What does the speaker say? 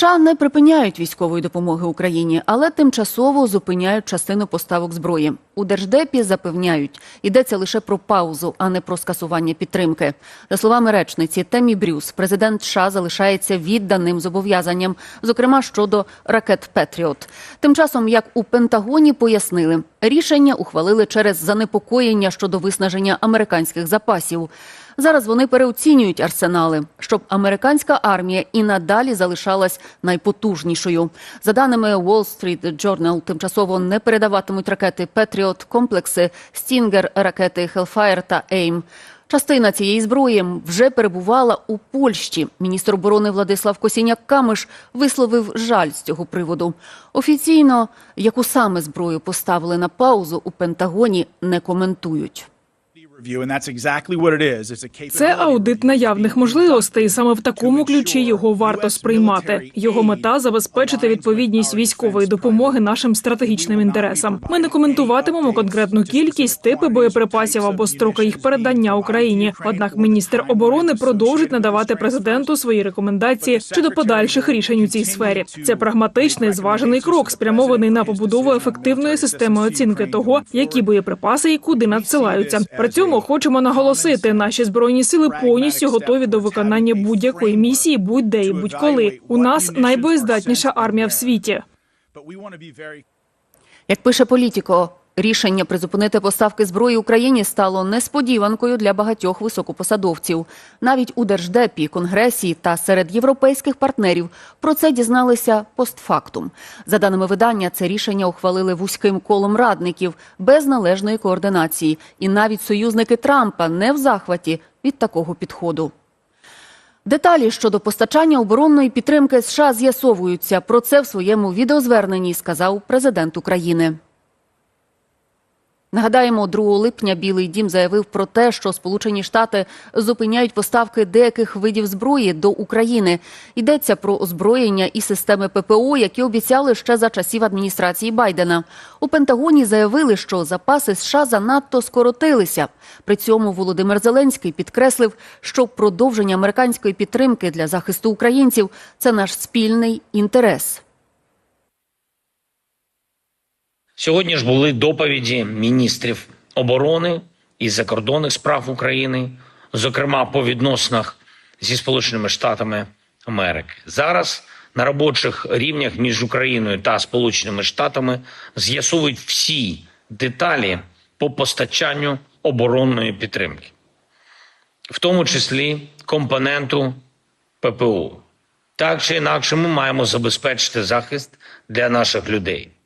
США не припиняють військової допомоги Україні, але тимчасово зупиняють частину поставок зброї. У держдепі запевняють, йдеться лише про паузу, а не про скасування підтримки. За словами речниці Темі Брюс, президент США залишається відданим зобов'язанням, зокрема щодо ракет Петріот. Тим часом, як у Пентагоні пояснили, рішення ухвалили через занепокоєння щодо виснаження американських запасів. Зараз вони переоцінюють арсенали, щоб американська армія і надалі залишалась найпотужнішою. За даними Wall Street Journal, тимчасово не передаватимуть ракети Петріот, комплекси Стінгер, ракети Hellfire та AIM. Частина цієї зброї вже перебувала у Польщі. Міністр оборони Владислав Косіняк-Камиш висловив жаль з цього приводу. Офіційно, яку саме зброю поставили на паузу у Пентагоні, не коментують. Це аудит наявних можливостей. Саме в такому ключі його варто сприймати. Його мета забезпечити відповідність військової допомоги нашим стратегічним інтересам. Ми не коментуватимемо конкретну кількість, типи боєприпасів або строки їх передання Україні. Однак міністр оборони продовжить надавати президенту свої рекомендації щодо подальших рішень у цій сфері. Це прагматичний зважений крок, спрямований на побудову ефективної системи оцінки того, які боєприпаси і куди надсилаються. При цьому хочемо наголосити, наші збройні сили повністю готові до виконання будь-якої місії, будь-де і будь-коли. У нас найбоєздатніша армія в світі. Як пише Політіко, рішення призупинити поставки зброї Україні стало несподіванкою для багатьох високопосадовців. Навіть у держдепі, конгресі та серед європейських партнерів про це дізналися постфактум. За даними видання, це рішення ухвалили вузьким колом радників без належної координації, і навіть союзники Трампа не в захваті від такого підходу. Деталі щодо постачання оборонної підтримки США з'ясовуються. Про це в своєму відеозверненні сказав президент України. Нагадаємо, 2 липня Білий Дім заявив про те, що Сполучені Штати зупиняють поставки деяких видів зброї до України. Йдеться про озброєння і системи ППО, які обіцяли ще за часів адміністрації Байдена. У Пентагоні заявили, що запаси США занадто скоротилися. При цьому Володимир Зеленський підкреслив, що продовження американської підтримки для захисту українців це наш спільний інтерес. Сьогодні ж були доповіді міністрів оборони і закордонних справ України, зокрема по відносинах зі Сполученими Штатами Америки. Зараз на робочих рівнях між Україною та Сполученими Штатами з'ясовують всі деталі по постачанню оборонної підтримки, в тому числі компоненту ППО. Так чи інакше, ми маємо забезпечити захист для наших людей.